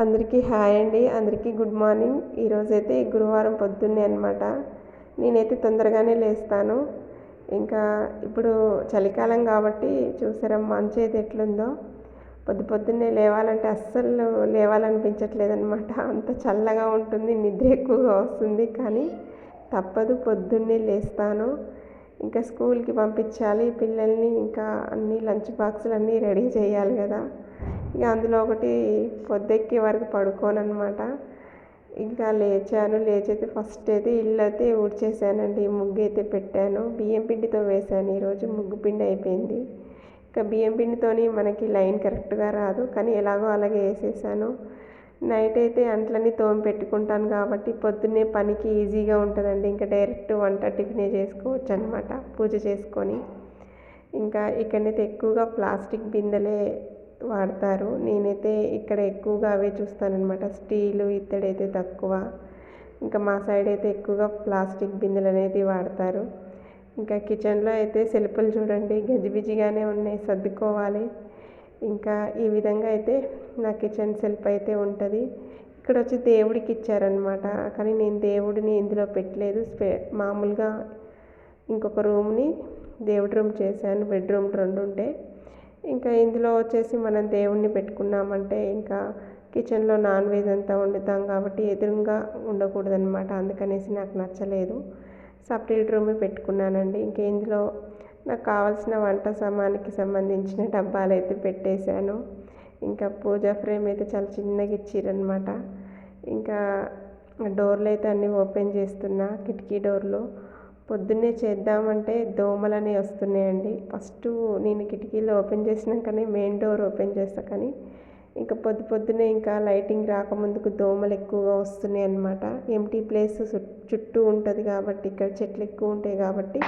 అందరికీ హాయ్ అండి. అందరికీ గుడ్ మార్నింగ్. ఈరోజైతే గురువారం పొద్దున్నే అనమాట నేనైతే తొందరగానే లేస్తాను. ఇంకా ఇప్పుడు చలికాలం కాబట్టి చూసారా మంచు అయితే ఎట్లుందో. పొద్దు పొద్దున్నే లేవాలంటే అస్సలు లేవాలనిపించట్లేదు అనమాట అంత చల్లగా ఉంటుంది నిద్ర ఎక్కువగా వస్తుంది కానీ తప్పదు పొద్దున్నే లేస్తాను. ఇంకా స్కూల్కి పంపించాలి పిల్లల్ని ఇంకా అన్ని లంచ్ బాక్సులు అన్నీ రెడీ చేయాలి కదా. ఇక అందులో ఒకటి పొద్దెక్కే వరకు పడుకోనమాట ఇంకా లేచాను లేచైతే ఫస్ట్ అయితే ఇల్లు అయితే ఊడ్చేసానండి ముగ్గు అయితే పెట్టాను. బియ్యం పిండితో వేసాను ఈరోజు ముగ్గు పిండి అయిపోయింది. ఇంకా బియ్యం పిండితోని మనకి లైన్ కరెక్ట్గా రాదు కానీ ఎలాగో అలాగే వేసేసాను. నైట్ అయితే అంట్లన్నీ తోమి పెట్టుకుంటాను కాబట్టి పొద్దున్నే పనికి ఈజీగా ఉంటుందండి. ఇంకా డైరెక్ట్ వంట టిఫినే చేసుకోవచ్చు అనమాట పూజ చేసుకొని. ఇంకా ఇక్కడైతే ఎక్కువగా ప్లాస్టిక్ బిందెలే వాడతారు. నేనైతే ఇక్కడ ఎక్కువగా అవే చూస్తానన్నమాట. స్టీలు ఇత్తడైతే తక్కువ. ఇంకా మా సైడ్ అయితే ఎక్కువగా ప్లాస్టిక్ బిందెలు అనేది వాడతారు. ఇంకా కిచెన్లో అయితే సెల్పులు చూడండి గజిబిజిగానే ఉన్నాయి సర్దుకోవాలి. ఇంకా ఈ విధంగా అయితే నా కిచెన్ సెల్ఫ్ అయితే ఉంటుంది. ఇక్కడ వచ్చి దేవుడికి ఇచ్చారనమాట కానీ నేను దేవుడిని ఇందులో పెట్టలేదు. స్పే మామూలుగా ఇంకొక రూమ్ని దేవుడి రూమ్ చేశాను బెడ్రూమ్ రెండు ఉంటే. ఇంకా ఇందులో వచ్చేసి మనం దేవుణ్ణి పెట్టుకున్నామంటే ఇంకా కిచెన్లో నాన్ వెజ్ అంతా వండుతాం కాబట్టి ఎదురుగా ఉండకూడదనమాట అందుకనేసి నాకు నచ్చలేదు. సపరేట్ రూమే పెట్టుకున్నానండి. ఇంకా ఇందులో నాకు కావాల్సిన వంట సామానికి సంబంధించిన డబ్బాలు అయితే పెట్టేశాను. ఇంకా పూజా ఫ్రేమ్ అయితే చాలా చిన్నగా ఇచ్చిరనమాట ఇంకా డోర్లు అయితే అన్నీ ఓపెన్ చేస్తున్నా కిటికీ డోర్లు. పొద్దున్నే చేద్దామంటే దోమలనే వస్తున్నాయండి. ఫస్ట్ నేను కిటికీలో ఓపెన్ చేసినాకనే మెయిన్ డోర్ ఓపెన్ చేస్తా కానీ ఇంకా పొద్దు పొద్దునే ఇంకా లైటింగ్ రాకముందుకు దోమలు ఎక్కువగా వస్తున్నాయి అన్నమాట. ఎంటీ ప్లేస్ చుట్టూ ఉంటుంది కాబట్టి ఇక్కడ చెట్లు ఎక్కువ ఉంటాయి కాబట్టి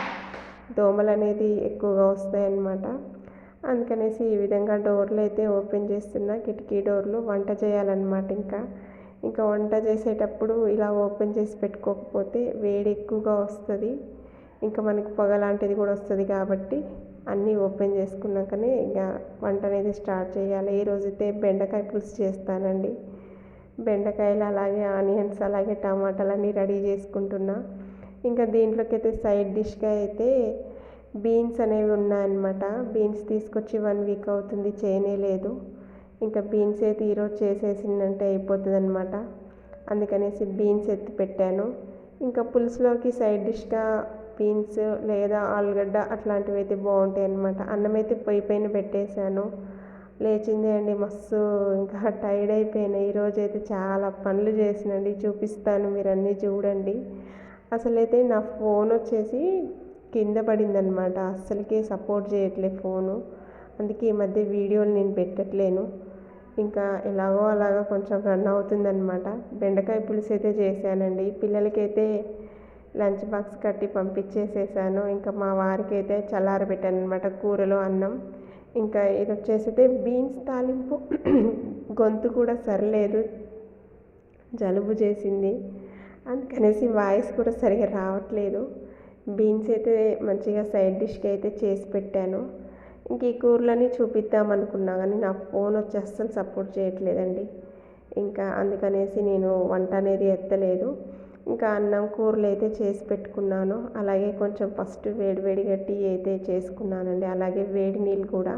దోమలు అనేది ఎక్కువగా వస్తాయి అన్నమాట. అందుకనేసి ఈ విధంగా డోర్లు అయితే ఓపెన్ చేస్తున్నా కిటికీ డోర్లు వంట చేయాలన్నమాట ఇంకా. ఇంకా వంట చేసేటప్పుడు ఇలా ఓపెన్ చేసి పెట్టుకోకపోతే వేడి ఎక్కువగా వస్తుంది. ఇంకా మనకి పొగ లాంటిది కూడా వస్తుంది కాబట్టి అన్నీ ఓపెన్ చేసుకున్నాకనే ఇక వంట అనేది స్టార్ట్ చేయాలి. ఈ రోజైతే బెండకాయ పులుసు చేస్తానండి బెండకాయలు అలాగే ఆనియన్స్ అలాగే టమాటాలు అన్నీ రెడీ చేసుకుంటున్నా. ఇంకా దీంట్లోకి అయితే సైడ్ డిష్గా అయితే బీన్స్ అనేవి ఉన్నాయన్నమాట. బీన్స్ తీసుకొచ్చి వన్ వీక్ అవుతుంది చేయనే లేదు. ఇంకా బీన్స్ అయితే ఈరోజు చేసేసిందంటే అయిపోతుంది అనమాట అందుకనేసి బీన్స్ ఎత్తి పెట్టాను. ఇంకా పులుసులోకి సైడ్ డిష్గా బీన్స్ లేదా ఆలుగడ్డ అట్లాంటివి అయితే బాగుంటాయి అనమాట అన్నం అయితే పొయ్యి పైన పెట్టేశాను. లేచింది అండి మస్తు ఇంకా టైర్డ్ అయిపోయినాయి ఈరోజు అయితే చాలా పనులు చేసినండి. చూపిస్తాను మీరు అన్నీ చూడండి. అసలైతే నా ఫోన్ వచ్చేసి కింద పడిందనమాట అస్సలకే సపోర్ట్ చేయట్లేదు ఫోను. అందుకే ఈ మధ్య వీడియోలు నేను పెట్టట్లేను. ఇంకా ఎలాగో అలాగ కొంచెం రన్ అవుతుందన్నమాట. బెండకాయ పులుసు అయితే చేశానండి. పిల్లలకైతే లంచ్ బాక్స్ కట్టి పంపించేసేసాను. ఇంకా మా వారికి అయితే చల్లారబెట్టాను అనమాట కూరలో అన్నం. ఇంకా ఇది వచ్చేసి బీన్స్ తాలింపు. గొంతు కూడా సరలేదు. జలుబు చేసింది. అందుకనేసి వాయిస్ కూడా సరిగా రావట్లేదు. బీన్స్ అయితే మంచిగా సైడ్ డిష్కి అయితే చేసి పెట్టాను. ఇంక ఈ కూరలని చూపిద్దామనుకున్నా కానీ నా ఫోన్ వచ్చి అస్సలు సపోర్ట్ చేయట్లేదండి. ఇంకా అందుకనేసి నేను వంట అనేది ఎత్తలేదు. ఇంకా అన్నం కూరలు అయితే చేసి పెట్టుకున్నాను. అలాగే కొంచెం ఫస్ట్ వేడి గట్టి అయితే చేసుకున్నానండి. అలాగే వేడి నీళ్ళు కూడా.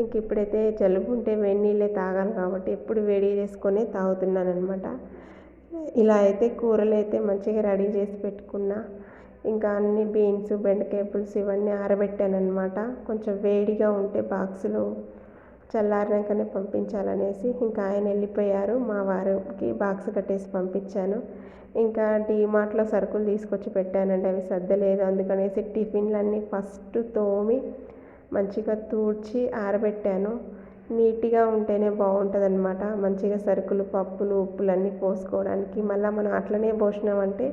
ఇంక ఇప్పుడైతే జలుబు ఉంటే వేడి నీళ్ళే తాగాలి కాబట్టి ఎప్పుడు వేడి చేసుకొని తాగుతున్నాను అనమాట ఇలా అయితే కూరలు అయితే మంచిగా రెడీ చేసి పెట్టుకున్నా. ఇంకా అన్ని బీన్స్ బెండకాయ పులుసు ఇవన్నీ ఆరబెట్టాను అనమాట కొంచెం వేడిగా ఉంటే బాక్సులు చల్లారినాకనే పంపించాలనేసి ఇంకా ఆయన వెళ్ళిపోయారు. మా వారికి బాక్స్ కట్టేసి పంపించాను. ఇంకా డీమార్ట్లో సరుకులు తీసుకొచ్చి పెట్టానండి. అవి సర్దలేదు. అందుకనేసి టిఫిన్లన్నీ ఫస్ట్ తోమి మంచిగా తూడ్చి ఆరబెట్టాను. నీట్గా ఉంటేనే బాగుంటుంది అనమాట మంచిగా సరుకులు పప్పులు ఉప్పులన్నీ పోసుకోవడానికి. మళ్ళీ మనం అట్లనే పోసినామంటే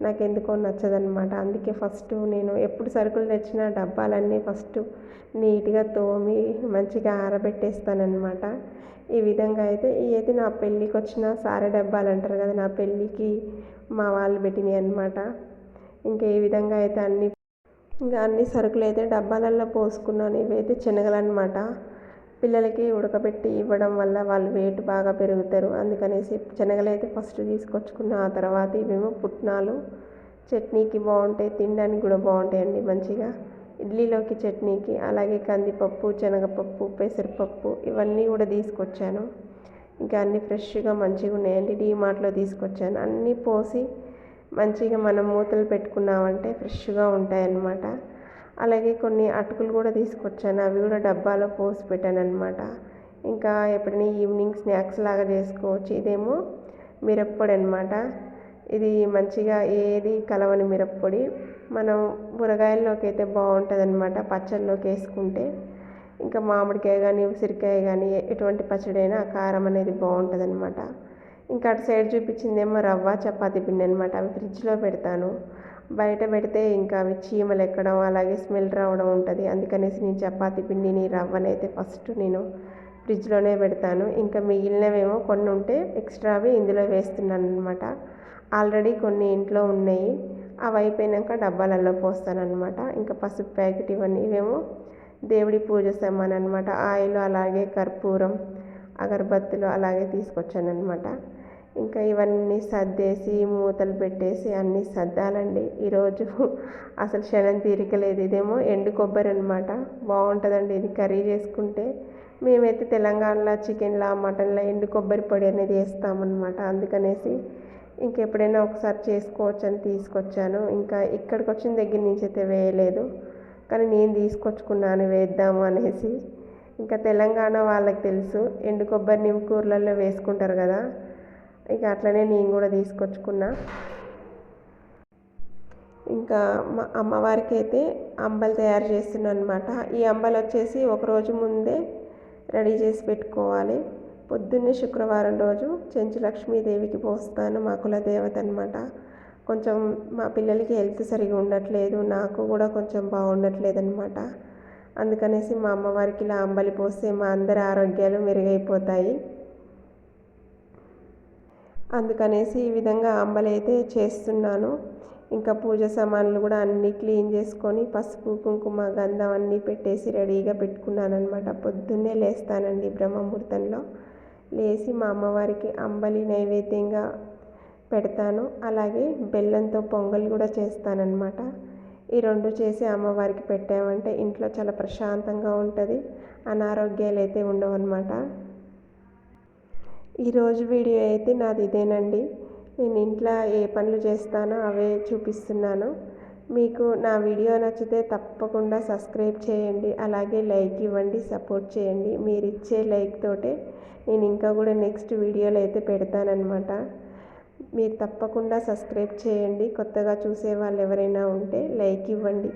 నాకు ఎందుకో నచ్చదనమాట అందుకే ఫస్ట్ నేను ఎప్పుడు సరుకులు తెచ్చినా డబ్బాలన్నీ ఫస్ట్ నీట్గా తోమి మంచిగా ఆరబెట్టేస్తానమాట ఈ విధంగా అయితే ఏది నా పెళ్ళికి వచ్చిన సారె డబ్బాలు అంటారు కదా నా పెళ్ళికి మా వాళ్ళు పెట్టినాయి అనమాట ఇంకా ఈ విధంగా అయితే అన్ని ఇంకా అన్ని సరుకులు అయితే డబ్బాలల్లో పోసుకున్నాను. ఇవైతే శనగలు అనమాట పిల్లలకి ఉడకబెట్టి ఇవ్వడం వల్ల వాళ్ళు వెయిట్ బాగా పెరుగుతారు. అందుకనేసి శనగలు అయితే ఫస్ట్ తీసుకొచ్చుకున్న ఆ తర్వాత ఇవేమో పుట్నాలు చట్నీకి బాగుంటాయి తినడానికి కూడా బాగుంటాయండి మంచిగా. ఇడ్లీలోకి చట్నీకి అలాగే కందిపప్పు శనగపప్పు పెసరపప్పు ఇవన్నీ కూడా తీసుకొచ్చాను. ఇంకా అన్నీ ఫ్రెష్గా మంచిగా ఉన్నాయండి. డీమార్ట్లో తీసుకొచ్చాను. అన్నీ పోసి మంచిగా మనం మూతలు పెట్టుకున్నామంటే ఫ్రెష్గా ఉంటాయన్నమాట. అలాగే కొన్ని అటుకులు కూడా తీసుకొచ్చాను. అవి కూడా డబ్బాలో పోసి పెట్టాను అనమాట ఇంకా ఎప్పుడైనా ఈవినింగ్ స్నాక్స్ లాగా చేసుకోవచ్చు. ఇదేమో మిరప్పొడి అనమాట ఇది మంచిగా ఏది కలవని మిరప్పొడి. మనం ఊరగాయల్లోకి అయితే బాగుంటుంది అనమాట పచ్చళ్ళలోకి వేసుకుంటే. ఇంకా మామిడికాయ కానీ ఉసిరికాయ కానీ ఎటువంటి పచ్చడి అయినా కారం అనేది బాగుంటుంది అనమాట ఇంకా అటు సైడ్ చూపించిందేమో రవ్వ చపాతీ పిండి అనమాట అవి ఫ్రిడ్జ్లో పెడతాను. బయట పెడితే ఇంకా అవి చీమలు ఎక్కడం అలాగే స్మెల్ రావడం ఉంటుంది. అందుకనేసి నేను చపాతీ పిండిని రవ్వనైతే ఫస్ట్ నేను ఫ్రిడ్జ్లోనే పెడతాను. ఇంకా మిగిలినవేమో కొన్ని ఉంటే ఎక్స్ట్రావి ఇందులో వేస్తున్నాను అనమాట ఆల్రెడీ కొన్ని ఇంట్లో ఉన్నాయి. అవి అయిపోయినాక డబ్బాలలో పోస్తాను అనమాట ఇంకా పసుపు ప్యాకెట్ ఇవన్నీ ఇవేమో దేవుడి పూజ సామాన్ అనమాట ఆయిల్ అలాగే కర్పూరం అగరబత్తులు అలాగే తీసుకొచ్చాను అనమాట ఇంకా ఇవన్నీ సర్దేసి మూతలు పెట్టేసి అన్నీ సర్దాలండి. ఈరోజు అసలు క్షణం తీరికలేదు. ఇదేమో ఎండు కొబ్బరి అనమాట బాగుంటుందండి ఇది కర్రీ చేసుకుంటే. మేమైతే తెలంగాణలో చికెన్లా మటన్లా ఎండు కొబ్బరి పొడి అనేది వేస్తామన్నమాట. అందుకనేసి ఇంకెప్పుడైనా ఒకసారి చేసుకోవచ్చు అని తీసుకొచ్చాను. ఇంకా ఇక్కడికి వచ్చిన దగ్గర నుంచి అయితే వేయలేదు. కానీ నేను తీసుకొచ్చుకున్నాను వేద్దాము అనేసి. ఇంకా తెలంగాణ వాళ్ళకి తెలుసు ఎండు కొబ్బరిని కూరలలో వేసుకుంటారు కదా. ఇక అట్లనే నేను కూడా తీసుకొచ్చుకున్నా. ఇంకా మా అమ్మవారికి అయితే అంబలు తయారు చేస్తున్నాను అనమాట ఈ అంబలు వచ్చేసి ఒకరోజు ముందే రెడీ చేసి పెట్టుకోవాలి. పొద్దున్నే శుక్రవారం రోజు చెంచు లక్ష్మీదేవికి పోస్తాను మా కులదేవత అనమాట కొంచెం మా పిల్లలకి హెల్త్ సరిగా ఉండట్లేదు నాకు కూడా కొంచెం బాగుండట్లేదు అనమాట అందుకనేసి మా అమ్మవారికి ఇలా అంబలి పోస్తే మా అందరి ఆరోగ్యాలు మెరుగైపోతాయి. అందుకనేసి ఈ విధంగా అంబలి అయితే చేస్తున్నాను. ఇంకా పూజ సామాన్లు కూడా అన్నీ క్లీన్ చేసుకొని పసుపు కుంకుమ గంధం అన్నీ పెట్టేసి రెడీగా పెట్టుకున్నాను అనమాట పొద్దున్నే లేస్తానండి బ్రహ్మముహూర్తంలో. లేచి మా అమ్మవారికి అంబలి నైవేద్యంగా పెడతాను. అలాగే బెల్లంతో పొంగల్ కూడా చేస్తానన్నమాట. ఈ రెండు చేసి అమ్మవారికి పెట్టామంటే ఇంట్లో చాలా ప్రశాంతంగా ఉంటుంది. అనారోగ్యాలు అయితే ఉండవన్నమాట. ఈరోజు వీడియో అయితే నాది ఇదేనండి. నేను ఇంట్లో ఏ పనులు చేస్తానో అవే చూపిస్తున్నాను. మీకు నా వీడియో నచ్చితే తప్పకుండా సబ్స్క్రైబ్ చేయండి. అలాగే లైక్ ఇవ్వండి సపోర్ట్ చేయండి. మీరు ఇచ్చే లైక్ తోటే నేను ఇంకా కూడా నెక్స్ట్ వీడియోలు అయితే పెడతానమాట మీరు తప్పకుండా సబ్స్క్రైబ్ చేయండి. కొత్తగా చూసే వాళ్ళు ఎవరైనా ఉంటే లైక్ ఇవ్వండి.